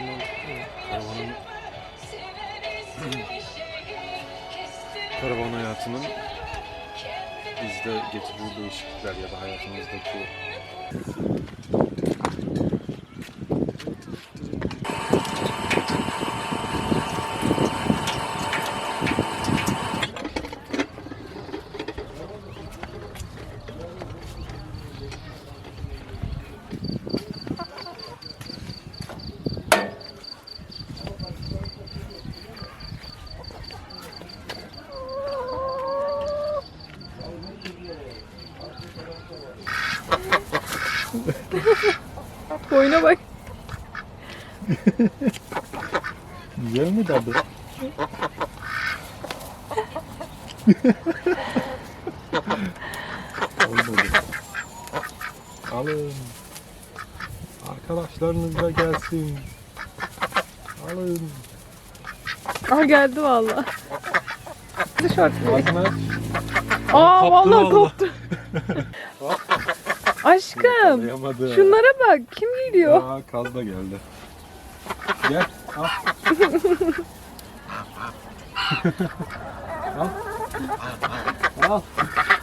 açısından e, karavanın karavan hayatının bizde getirdiği değişiklikler ya da hayatımızdaki Boyuna bak. Güzel mi tadı? Olmadı. Alın. Arkadaşlarınız da gelsin. Alın. Aa geldi valla. Dışarı. Ağzını aç. Aa Koptu vallahi vallahi. koptu. Aşkım. Yakalayamadı. Şunlara bak. Kim geliyor? Aa, kaz da geldi. Gel. Al. al. Al.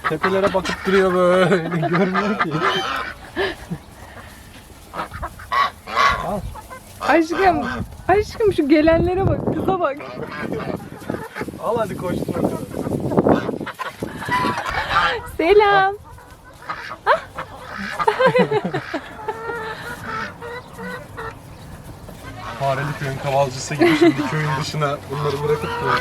Tepelere bakıp duruyor böyle. Görmüyor ki. Aşkım. Aşkım şu gelenlere bak. Kıza bak. Al hadi koştur. Selam. Fareli köyün kavalcısı gibi şimdi köyün dışına bunları bırakıp duruyor.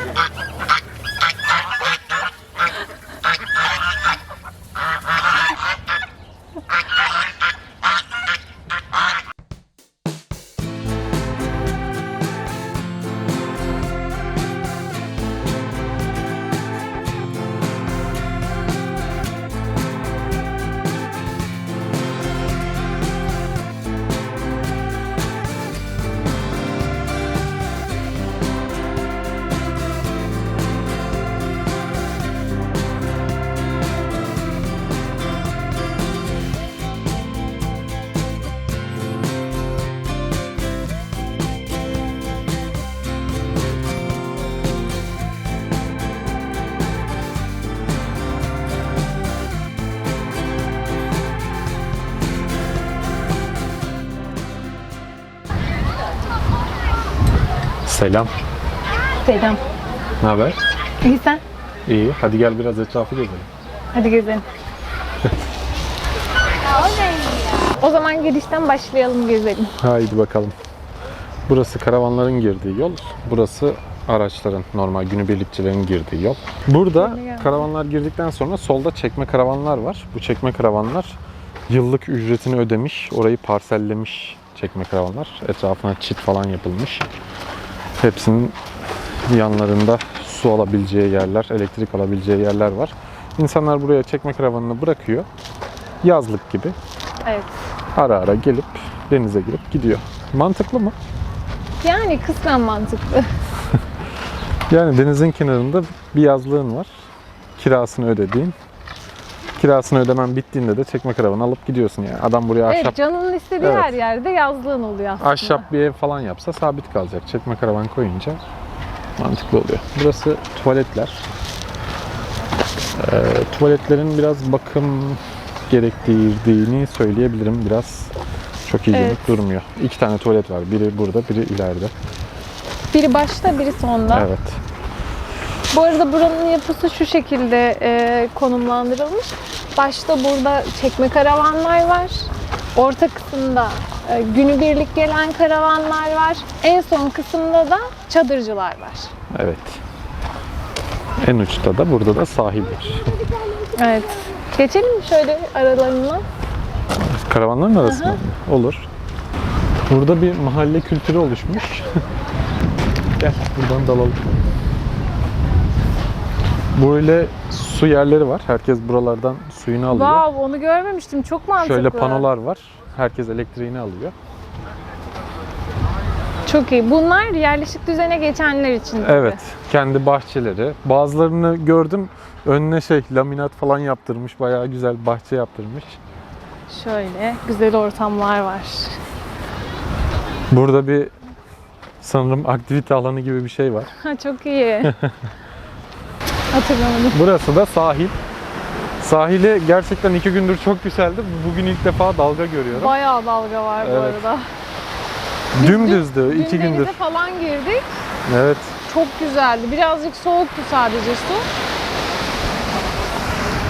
Selam. Selam. Ne haber? İyi sen? İyi. Hadi gel biraz etrafı gezelim. Hadi gezelim. o zaman girişten başlayalım gezelim. Haydi bakalım. Burası karavanların girdiği yol. Burası araçların, normal günübirlikçilerin girdiği yol. Burada karavanlar girdikten sonra solda çekme karavanlar var. Bu çekme karavanlar yıllık ücretini ödemiş, orayı parsellemiş çekme karavanlar. Etrafına çit falan yapılmış. Hepsinin yanlarında su alabileceği yerler, elektrik alabileceği yerler var. İnsanlar buraya çekme karavanını bırakıyor. Yazlık gibi Evet. ara ara gelip denize girip gidiyor. Mantıklı mı? Yani kısmen mantıklı. Yani denizin kenarında bir yazlığın var. Kirasını ödediğin. Kirasını ödemen bittiğinde de çekme karavanı alıp gidiyorsun yani. Adam buraya ahşap Evet canının istediği Evet. her yerde yazlığın oluyor aslında. ahşap bir ev falan yapsa sabit kalacak. Çekme karavan koyunca mantıklı oluyor. Burası tuvaletler. Ee, tuvaletlerin biraz bakım gerektirdiğini söyleyebilirim. Biraz çok hijyenik Evet. durmuyor. İki tane tuvalet var. Biri burada, biri ileride. Biri başta biri sonda. Evet. Bu arada buranın yapısı şu şekilde e, konumlandırılmış. Başta burada çekme karavanlar var. Orta kısımda e, günübirlik gelen karavanlar var. En son kısımda da çadırcılar var. Evet. En uçta da burada da sahil var. Evet. Geçelim mi şöyle aralarından? Karavanların arasında mı? Olur. Burada bir mahalle kültürü oluşmuş. Gel buradan dalalım. Böyle su yerleri var. Herkes buralardan suyunu alıyor. Wow, onu görmemiştim. Çok mantıklı. Şöyle panolar var. Herkes elektriğini alıyor. Çok iyi. Bunlar yerleşik düzene geçenler için. tabii. Evet. Kendi bahçeleri. Bazılarını gördüm. Önüne şey laminat falan yaptırmış. Bayağı güzel bahçe yaptırmış. Şöyle güzel ortamlar var. Burada bir sanırım aktivite alanı gibi bir şey var. Ha, çok iyi. Hatırlamadım. Burası da sahil. Sahili gerçekten iki gündür çok güzeldi. Bugün ilk defa dalga görüyorum. Bayağı dalga var bu Evet. arada. Biz Dümdüzdü Dün iki gündür. denize falan girdik. Evet. Çok güzeldi. Birazcık soğuktu sadece su.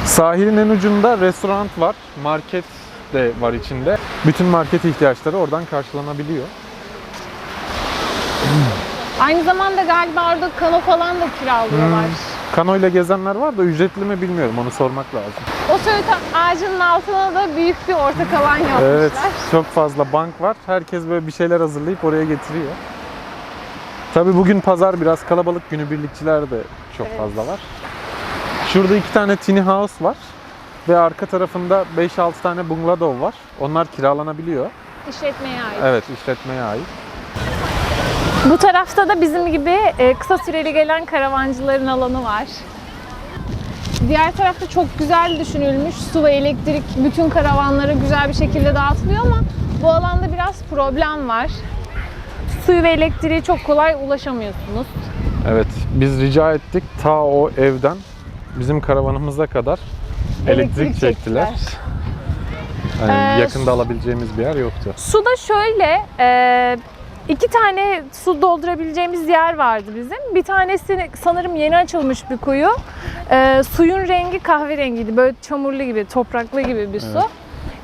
Sahilin en ucunda restoran var. Market de var içinde. Bütün market ihtiyaçları oradan karşılanabiliyor. Aynı zamanda galiba orada kano falan da kiralıyorlar. Hmm. Kano ile gezenler var da ücretli mi bilmiyorum. Onu sormak lazım. O söğüt ağacının altına da büyük bir ortak alan yapmışlar. Evet, çok fazla bank var. Herkes böyle bir şeyler hazırlayıp oraya getiriyor. Tabii bugün pazar biraz kalabalık. Günübirlikçiler de çok Evet. fazla var. Şurada iki tane tiny house var. Ve arka tarafında 5-6 tane bungalow var. Onlar kiralanabiliyor. İşletmeye ait. Evet, işletmeye ait. Bu tarafta da bizim gibi e, kısa süreli gelen karavancıların alanı var. Diğer tarafta çok güzel düşünülmüş. Su ve elektrik bütün karavanlara güzel bir şekilde dağıtılıyor ama bu alanda biraz problem var. Suyu ve elektriğe çok kolay ulaşamıyorsunuz. Evet, biz rica ettik ta o evden bizim karavanımıza kadar elektrik, Elektrik çektiler. çektiler. Yani Ee, yakında alabileceğimiz bir yer yoktu. Su da şöyle, e, iki tane su doldurabileceğimiz yer vardı bizim. Bir tanesi sanırım yeni açılmış bir kuyu. E, suyun rengi kahverengiydi. Böyle çamurlu gibi, topraklı gibi bir su. Evet.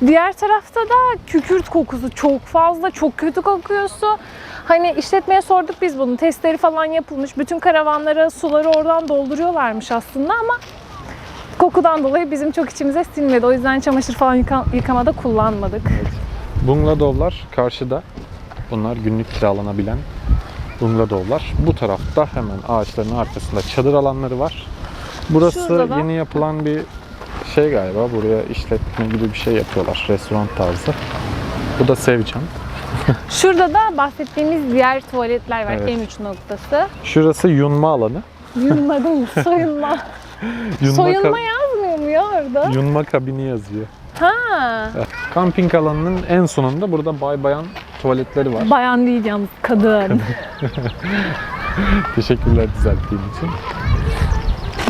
Diğer tarafta da kükürt kokusu çok fazla, çok kötü kokuyor su. Hani işletmeye sorduk biz bunu. Testleri falan yapılmış. Bütün karavanlara suları oradan dolduruyorlarmış aslında ama kokudan dolayı bizim çok içimize sinmedi. O yüzden çamaşır falan yıka- yıkamada kullanmadık. Bungalovlar karşıda. Bunlar günlük kiralanabilen bungalovlar. Bu tarafta hemen ağaçların arkasında çadır alanları var. Burası Şurada da- yeni yapılan bir şey galiba. Buraya işletme gibi bir şey yapıyorlar. Restoran tarzı. Bu da Sevcan. Şurada da bahsettiğimiz diğer tuvaletler var. Evet. En uç noktası. Şurası yunma alanı. Yunma değil, soyunma. Yunma, soyunma ka- yazmıyor mu ya orada? yunma kabini yazıyor. Ha. Kamping alanının en sonunda burada bay bayan tuvaletleri var. Bayan değil yalnız, kadın. Teşekkürler düzelttiğin için.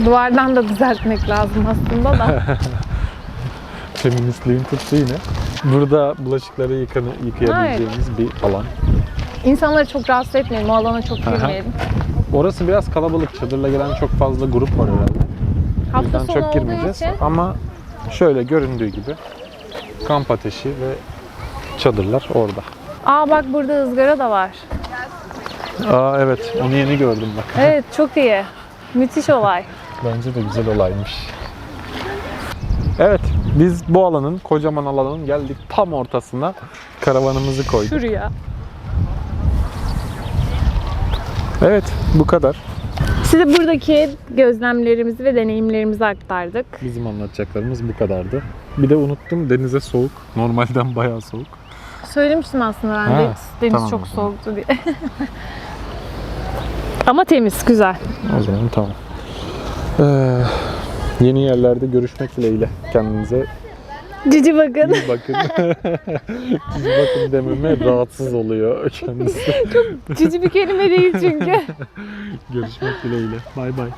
Duvardan da düzeltmek lazım aslında da. Feministliğin tuttu yine. Burada bulaşıkları yıkanı, yıkayabileceğimiz bir alan. İnsanları çok rahatsız etmeyelim, o alana çok girmeyelim. Orası biraz kalabalık. Çadırla gelen çok fazla grup var herhalde. Hafta sonu çok girmeyeceğiz. için Ama şöyle göründüğü gibi kamp ateşi ve çadırlar orada. Aa bak burada ızgara da var. Aa evet onu yeni gördüm bak. Evet çok iyi. Müthiş olay. Bence de güzel olaymış. Evet biz bu alanın kocaman alanın geldik tam ortasına karavanımızı koyduk. Şuraya. Evet bu kadar. Size buradaki gözlemlerimizi ve deneyimlerimizi aktardık. Bizim anlatacaklarımız bu kadardı. Bir de unuttum denize soğuk. Normalden bayağı soğuk. Söylemiştim aslında ben Ha, de deniz tamam çok o zaman. soğuktu diye. Ama temiz, güzel. O zaman tamam. Ee, yeni yerlerde görüşmek dileğiyle. Kendinize Cici bakın. iyi bakın. Siz bakın dememe rahatsız oluyor kendisi. Cici bir kelime değil çünkü. Görüşmek dileğiyle. Bay bay.